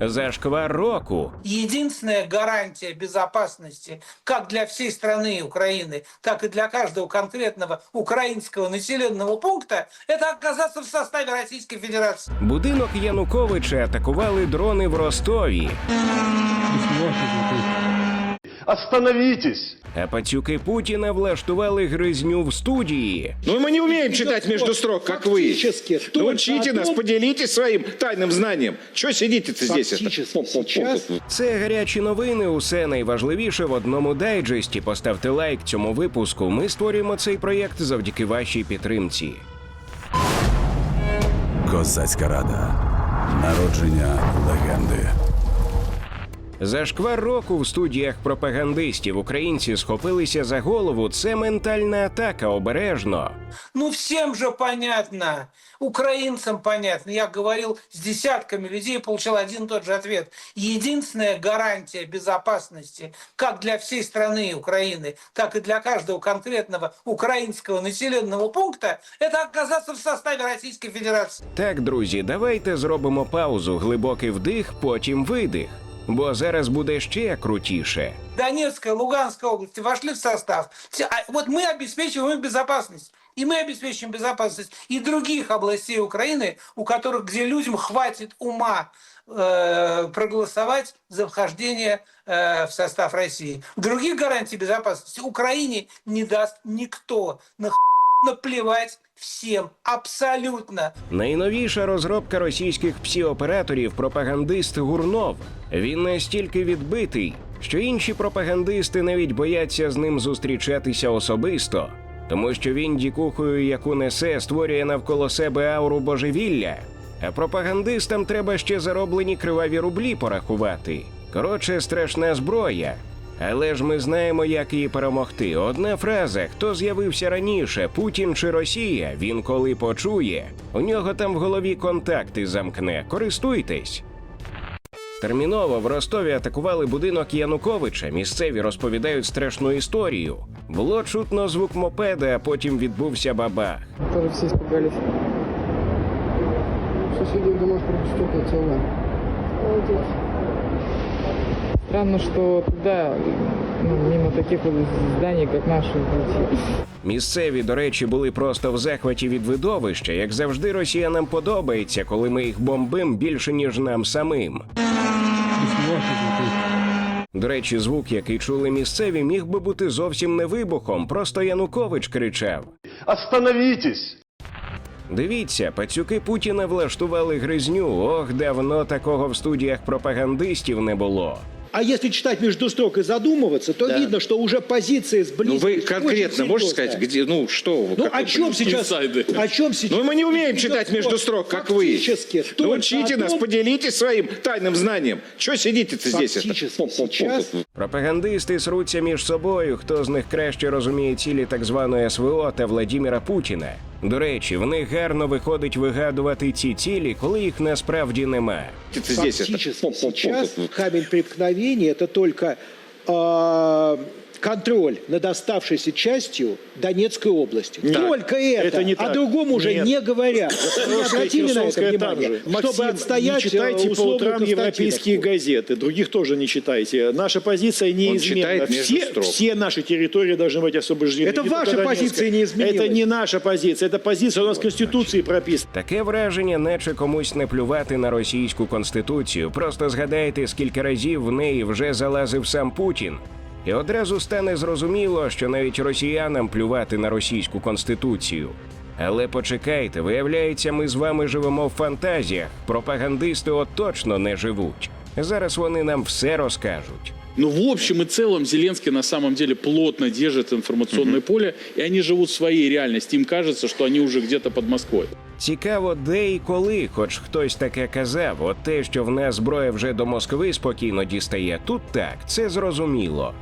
Зашквар року. Единственная гарантия безопасности как для всей страны Украины, так и для каждого конкретного украинского населенного пункта – это оказаться в составе Российской Федерации. Будинок Януковича атакували дрони в Ростові, Остановитесь! а пацюки Путіна влаштували гризню в студії. Ну, мы не умеем читать между строк, как вы. Фактически только Научите о нас, том- поделитесь своим тайным знанием. Чего сидите-то здесь? это? Фактически сейчас Це гарячі новини. Усе найважливіше в одному дайджесті. Поставте лайк цьому випуску. Ми створюємо цей проєкт завдяки вашій підтримці. Козацька рада. Народження легенди. Зашквар року в студіях пропагандистів українці схопилися за голову. Це ментальна атака обережно. Ну, всем же понятно, украинцам понятно. Я говорил с десятками людей, получил один и тот же ответ. Единственная гарантия безопасности как для всей страны Украины, так и для каждого конкретного украинского населенного пункта – это оказаться в составе Российской Федерации. Так, друзі, давайте зробимо паузу, глибокий вдих, потім видих. Бо зараз буде ще крутіше. Донецкая, Луганская области вошли в состав. Все- а Вот мы обеспечиваем им безопасность. И мы обеспечим безопасность и других областей Украины, у которых, где людям хватит ума э, проголосовать за вхождение э, в состав России. Других гарантий безопасности Украине не даст никто. Нах- наплевать всем, абсолютно. Найновіша розробка російських псі-операторів пропагандист Гурнов. Він настільки відбитий, що інші пропагандисти навіть бояться з ним зустрічатися особисто, тому що він дікухою, яку несе, створює навколо себе ауру божевілля. А пропагандистам треба ще зароблені криваві рублі порахувати. Коротше, страшна зброя. Але ж ми знаємо, як її перемогти. Одна фраза: хто з'явився раніше, Путін чи Росія? Він коли почує, у нього там в голові контакти замкне. Користуйтесь. Терміново в Ростові атакували будинок Януковича. Місцеві розповідають страшну історію. Було чутно звук мопеда, а потім відбувся бабах. Тоже все испугались. Соседи думают, что стекла целые. Странно, что туда, ну, мимо таких вот зданий, как наши, идти. Місцеві, до речі, були просто в захваті від видовища. Як завжди, росіянам подобається, коли ми їх бомбим більше ніж нам самим. До речі, звук, який чули місцеві, міг би бути зовсім не вибухом. Просто Янукович кричав. Остановитесь! Дивіться, пацюки Путіна влаштували гризню. Ох, давно такого в студіях пропагандистів не було. А если читать между строк и задумываться, то видно, что уже позиции Ну, сблизились. вы очень конкретно можете серьезно. сказать, где, ну, что вы? Ну какой о чем сейчас? О чем сейчас? Ну, мы не умеем идет читать спор? между строк, как вы. Фактически только Научите о нас, том- поделитесь своим тайным знанием. Чего сидите-то здесь? это? Фактически сейчас Пропагандисти сруться між собою, хто з них краще розуміє цілі так званої СВО та Владіміра Путіна. До речі, в них гарно виходить вигадувати ці цілі, коли їх насправді нема. Фактично, зараз камінь приткновення – це камень преткновения это только э, контроль над оставшейся частью Донецкой области. Только это. Это не О так. другом уже Нет. не говорят. Вы не Русская, обратили на это Херсонская там внимание? же. Чтобы Максим, отстоять не читайте э, по условную утрам европейские Константиновку. газеты, других тоже не читайте. Наша позиция неизменна. читает между все, строк. все наши территории должны быть освобождены. Это Не ваша только Донецкая. позиция не изменилась. Это не наша позиция, это позиция у нас в Конституции прописана. Таке враження, наче комусь не плювати на російську конституцію. Просто згадайте, скільки разів в неї вже залазив сам Путін. І одразу стане зрозуміло, що навіть росіянам плювати на російську конституцію. Але почекайте, виявляється, ми з вами живемо в фантазіях. Пропагандисти от точно не живуть. Зараз вони нам все розкажуть. Но в общем и целом Зеленский на самом деле плотно держит информационное поле, и они живут в своей реальности. Им кажется, что они уже где-то под Москвой. Цікаво, де і коли, хоч хтось таке казав, от те, що в нас зброя вже до Москви спокійно дістає, тут так, це зрозуміло.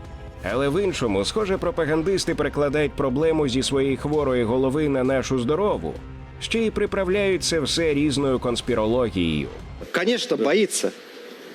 Але в іншому, схоже, пропагандисти перекладають проблему зі своєї хворої голови на нашу здорову. Ще й приправляють це все різною конспірологією. Звісно, боится.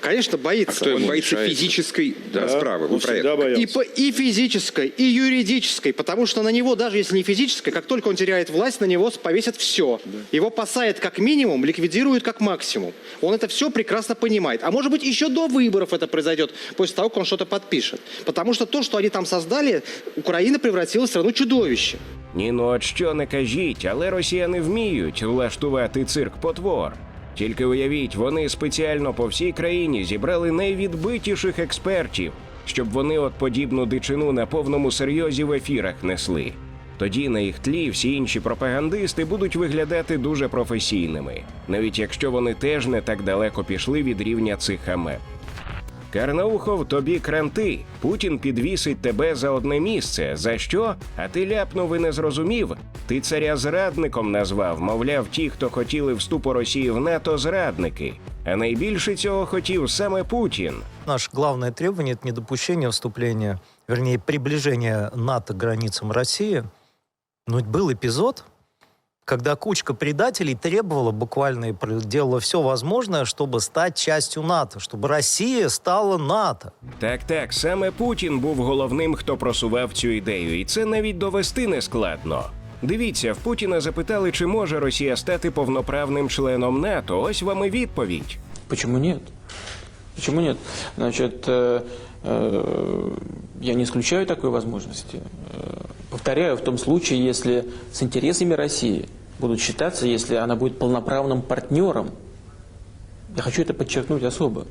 Конечно, боится. Кто Он ему боится мешает? физической Да, расправы. он Вы про всегда это. боялся. И, по- и физической, и юридической. Потому что на него, даже если не физической, как только он теряет власть, на него повесят все. Его посадят как минимум, ликвидируют как максимум. Он это все прекрасно понимает. А может быть, еще до выборов это произойдет, после того, как он что-то подпишет. Потому что то, что они там создали, Украина превратилась в страну чудовище. Ні, ну от що не кажіть, але росіяни вміють влаштувати цирк потвор. Тільки уявіть, вони спеціально по всій країні зібрали найвідбитіших експертів, щоб вони от подібну дичину на повному серйозі в ефірах несли. Тоді на їх тлі всі інші пропагандисти будуть виглядати дуже професійними, навіть якщо вони теж не так далеко пішли від рівня цих амеб. Карнаухов, тобі кранти. Путін підвісить тебе за одне місце. За що? А ти ляпнув і не зрозумів. Ти царя зрадником назвав, мовляв, ті, хто хотіли вступу Росії в НАТО, зрадники. А найбільше цього хотів саме Путін. Наше главное требование – это недопущение вступления, вернее, приближения НАТО к границам России. Но ведь был эпизод, когда кучка предателей требовала буквально и про- делала все возможное, чтобы стать частью НАТО, чтобы Россия стала НАТО. Так, так, саме Путін був головним, хто просував цю ідею, і це навіть довести не складно. Дивіться, в Путіна запитали, чи може Росія стати повноправним членом НАТО. Ось вам і відповідь. Почему нет? Почему нет? Значит, э, э, я не исключаю такой возможности. Э, Повторяю, в том случае, если с интересами России будут считаться, если она будет полноправным партнером. Я хочу это подчеркнуть особо.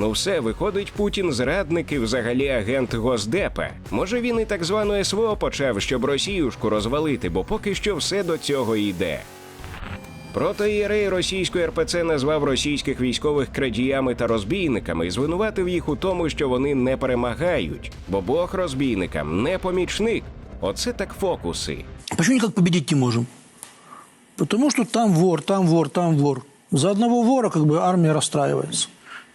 Ну все, виходить Путін зрадник і взагалі агент Госдепа. Може він і так звану СВО почав, щоб Росіюшку розвалити, бо поки що все до цього йде. Протоієрей російської РПЦ назвав російських військових крадіями та розбійниками і звинуватив їх у тому, що вони не перемагають, бо Бог розбійникам не помічник. Оце так фокуси. Почему никак победить не можем? Потому что там вор, там вор, там вор. За одного вора как бы армия расстраивается.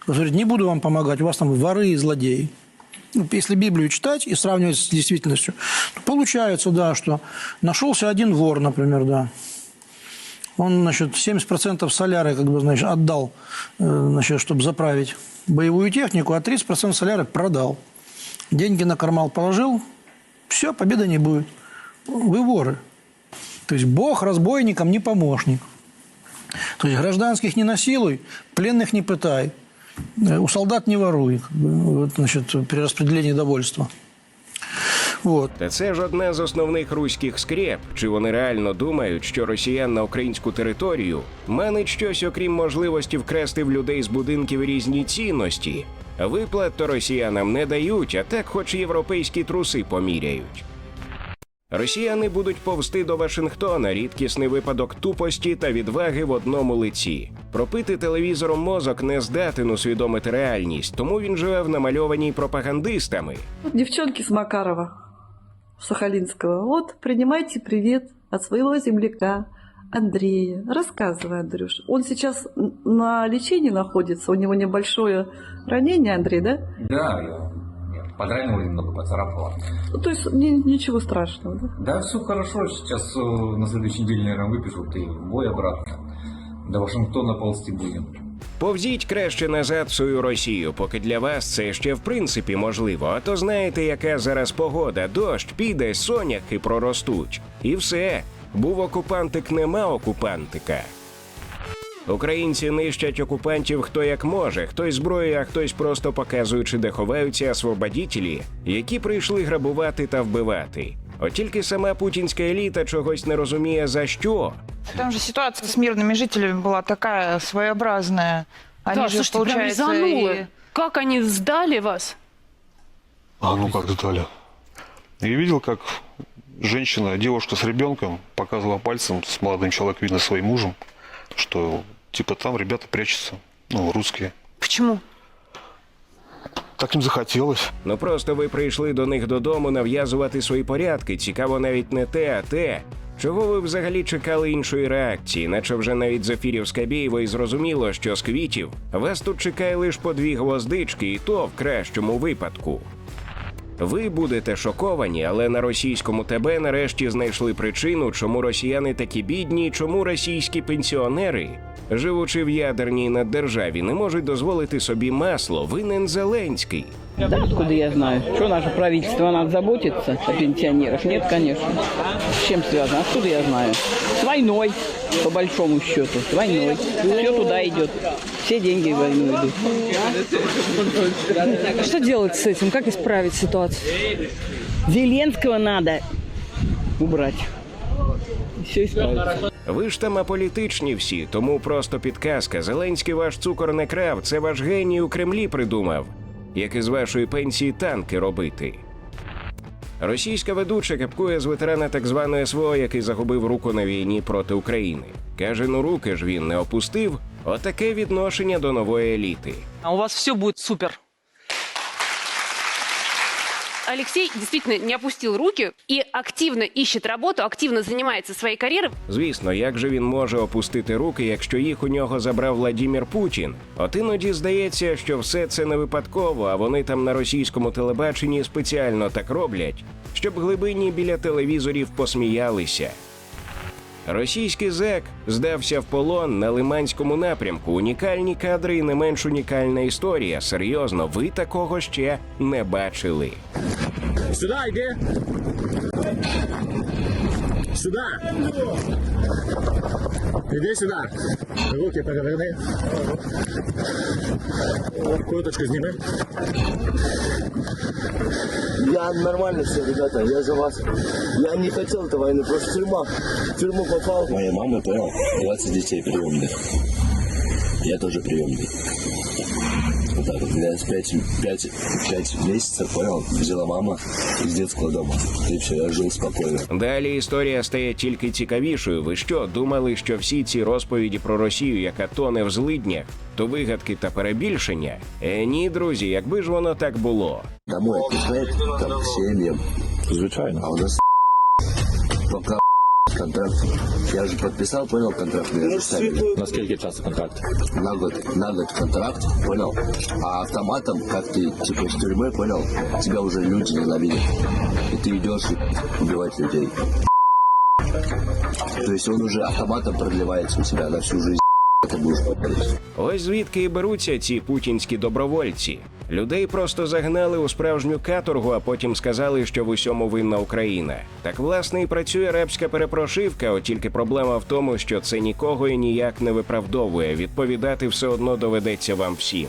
Говорит, не буду вам помогать, у вас там воры и злодеи. Ну, Если Библию читать и сравнивать с действительностью, то получается, да, что нашелся один вор, например, да. Он, значит, 70% соляры, как бы, значит, отдал, э, значит, чтобы заправить боевую технику, а 30% соляры продал. Деньги на кармал положил, все, победы не будет. Вы воры. То есть Бог разбойникам не помощник. То есть гражданских не насилуй, пленных не пытай, э, у солдат не воруй, вот, значит, при распределении довольства. Вот. Та це ж одна з основних руських скреп. Чи вони реально думають, що росіян на українську територію манить щось, окрім можливості вкрасти в людей з будинків різні цінності? Виплат то росіянам не дають, а так, хоч європейські труси поміряють. Росіяни будуть повсти до Вашингтона рідкісний випадок тупості та відваги в одному лиці. Пропити телевізором мозок не здатен усвідомити реальність, тому він живе в намальованій пропагандистами. Девчонки с Макарова, Сахалинского. Вот, принимайте привет от своего земляка Андрея. Рассказывай, Андрюш. Он сейчас на лечении находится, у него небольшое ранение, Андрей, да? Да, я подранил немного, поцарапало. Ну, То есть ни- ничего страшного, да? Да, все хорошо. Сейчас э, на следующей неделе, наверное, выпишут и в бой обратно. До Вашингтона ползти будем. Повзіть краще назад в свою Росію, поки для вас це ще в принципі можливо. А то знаєте, яка зараз погода, дощ піде, соняхи проростуть. І все. Був окупантик, нема окупантика. Українці нищать окупантів хто як може, хтось зброєю, а хтось просто показуючи, де ховаються освободітелі, які прийшли грабувати та вбивати. От тільки сама путінська еліта чогось не розуміє за що. Там же ситуация с мирными жителями была такая своеобразная. Они Да, же, слушайте, прям получается, резануло. и- Как они сдали вас? А ну как сдали? Я видел, как женщина, девушка с ребенком показывала пальцем с молодым человеком, видно, своим мужем, что типа там ребята прячутся, ну, русские. Почему? Так им захотелось. Ну просто ви прийшли до них додому нав'язувати свої порядки. Цікаво навіть не те, а те. Чого ви взагалі чекали іншої реакції, наче вже навіть з ефірів Скабєєва і зрозуміло, що з квітів вас тут чекає лише по дві гвоздички, і то в кращому випадку. Ви будете шоковані, але на російському ТБ нарешті знайшли причину, чому росіяни такі бідні, чому російські пенсіонери, живучи в ядерній наддержаві, не можуть дозволити собі масло. Винен Зеленський. Да откуда я знаю? Что наше правительство надо заботиться о пенсионерах? Нет, конечно. С чем связано? Откуда я знаю? С войной, по большому счету. С войной. Все туда идет. Все деньги в войну идут. Что делать с этим? Как исправить ситуацию? Зеленского надо убрать. Все исправится. Ви ж там аполітичні всі, тому просто підказка. Зеленський ваш цукор не крав, це ваш геній у Кремлі придумав, як із вашої пенсії танки робити. Російська ведуча кепкує з ветерана так званої СВО, який загубив руку на війні проти України. Каже, ну руки ж він не опустив. Отаке відношення до нової еліти. А у вас все буде супер. Алексей действительно не опустил руки и активно ищет работу, активно займається своєю кар'єрою. Звісно, як же він може опустити руки, якщо їх у нього забрав Владімір Путін? От іноді здається, що все це не випадково, а вони там на російському телебаченні спеціально так роблять, щоб глибині біля телевізорів посміялися. Російський зек здався в полон на Лиманському напрямку. Унікальні кадри і не менш унікальна історія. Серйозно, ви такого ще не бачили. Сюди иди. Сюда. Иди сюда. Руки поверни. Курточку сними. Я нормально все, ребята, я за вас. Я не хотел этой войны, просто тюрьма. В тюрьму попал. Моя мама, понял, 20 детей приемных. Я тоже приемный. Так вот. Я с 5, 5, 5 месяцев, понял, взяла мама из детского дома. И все, я жил спокойно. Далі історія стає тільки цікавішою. Ви що думали, що всі ці розповіді про Росію, яка тоне в злиднях, то вигадки та перебільшення? Е, ні, друзі, якби ж воно так було. Домой там, к семьям. Звичайно. А у нас пока контракт. Я же подписал, понял, контракт между сами. На скільки часу контракт? На год, на год контракт, понял? А автоматом, как ты, типа, из тюрьмы, понял, тебя уже люди ненавидят. И ты идешь и убивать людей. То есть он уже автоматом продлевается у тебя на всю жизнь. Это будешь говорить. Ось звідки і беруться ці путінські добровольці. Людей просто загнали у справжню каторгу, а потім сказали, що в усьому винна Україна. Так власне і працює рабська перепрошивка, от тільки проблема в тому, що це нікого і ніяк не виправдовує. Відповідати все одно доведеться вам всім.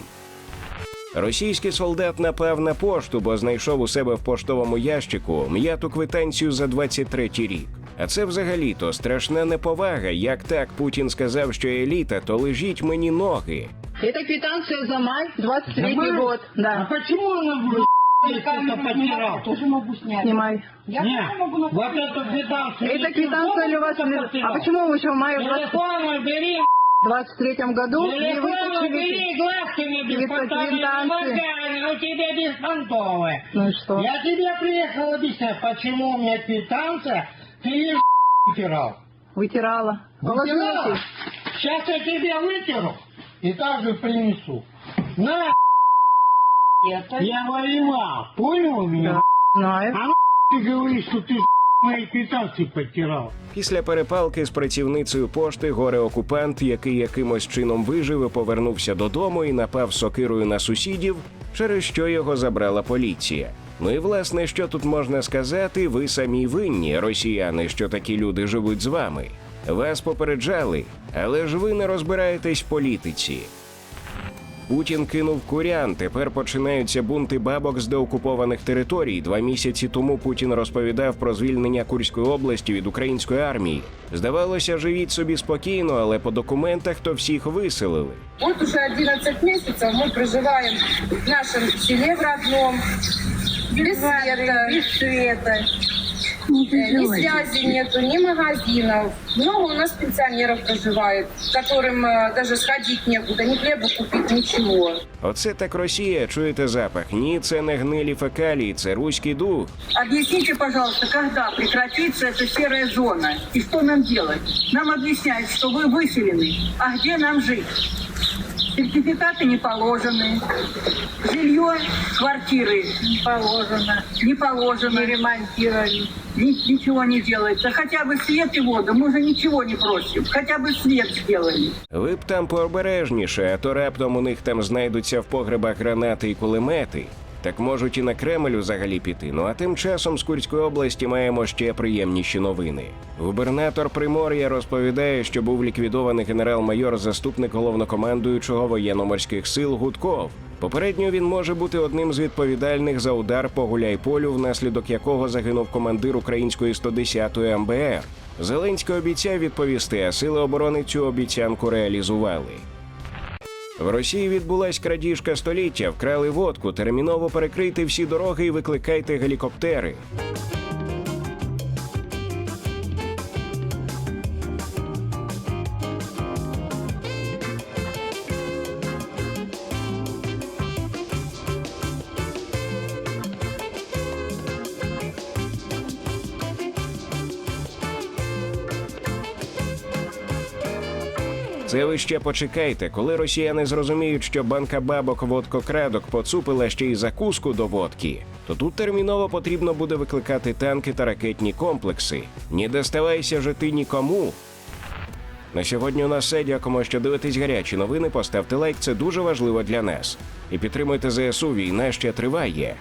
Російський солдат напав на пошту, бо знайшов у себе в поштовому ящику м'яту квитанцію за 23-й рік. А це взагалі-то страшна неповага. Як так Путін сказав, що еліта, то лежіть мені ноги. Это квитанция за май 23 год. Да. А почему он это потерял? Тоже могу снять. Снимай. Я могу на вот эту квитанцию. Это квитанция ли у вас? А почему вы еще в мае Телефон бери, 23 году не телефон вытащили бери, глазками квит- беспонтовые, квитанции? мозгами, у тебя беспонтовые. Ну и что? Я тебе приехал объяснять, почему у меня квитанция, ты ее вытирал. Вытирала. Вытирала? Положила Сейчас я тебе вытеру и также принесу. На, Это я воевал, понял меня? знаю. А ну ты говоришь, что ты мои квитанции потерял. Після перепалки з працівницею пошти горе-окупант, який якимось чином вижив і повернувся додому і напав сокирою на сусідів, через що його забрала поліція. Ну і власне, що тут можна сказати, ви самі винні, росіяни, що такі люди живуть з вами. Вас попереджали, але ж ви не розбираєтесь в політиці. Путін кинув курян. Тепер починаються бунти бабок з деокупованих територій. Два місяці тому Путін розповідав про звільнення Курської області від української армії. Здавалося, живіть собі спокійно, але по документах то всіх виселили. Вот уже 11 месяцев мы проживаем в нашем селе в родном, без света, без света. Э, Ни связи нету, ни магазинов. Много у нас пенсионеров проживает, которым э, даже сходить некуда, ни хлеба купить, ничего. Оце так Росія. Чуєте запах? Ні, це не гнилі фекалії, це руський дух. Объясните, пожалуйста, когда прекратится эта серая зона и что нам делать? Нам объясняют, что вы выселены, а где нам жить? Сертификаты не положены. Жилье, квартиры не положено. Не положено. Не ремонтировали. ничего не делается. Хотя бы свет и воду. Мы уже ничего не просим. Хотя бы свет сделали. Ви б там пообережніше, а то раптом у них там знайдуться в погребах гранати і кулемети. Так можуть і на Кремль взагалі піти. Ну а тим часом з Курської області маємо ще приємніші новини. Губернатор Примор'я розповідає, що був ліквідований генерал-майор, заступник головнокомандуючого воєнно-морських сил Гудков. Попередньо він може бути одним з відповідальних за удар по Гуляйполю, внаслідок якого загинув командир української 110-ї МБР. Зеленський обіцяв відповісти, а сили оборони цю обіцянку реалізували. В Росії відбулась крадіжка століття, вкрали водку, терміново перекрийте всі дороги і викликайте гелікоптери. Це ви ще почекайте, коли росіяни зрозуміють, що банка бабок водкокрадок поцупила ще й закуску до водки, то тут терміново потрібно буде викликати танки та ракетні комплекси. Не доставайся же ти нікому. На сьогодні у нас все. Дякуємо, що дивитесь гарячі новини. Поставте лайк, це дуже важливо для нас. І підтримуйте ЗСУ. Війна ще триває.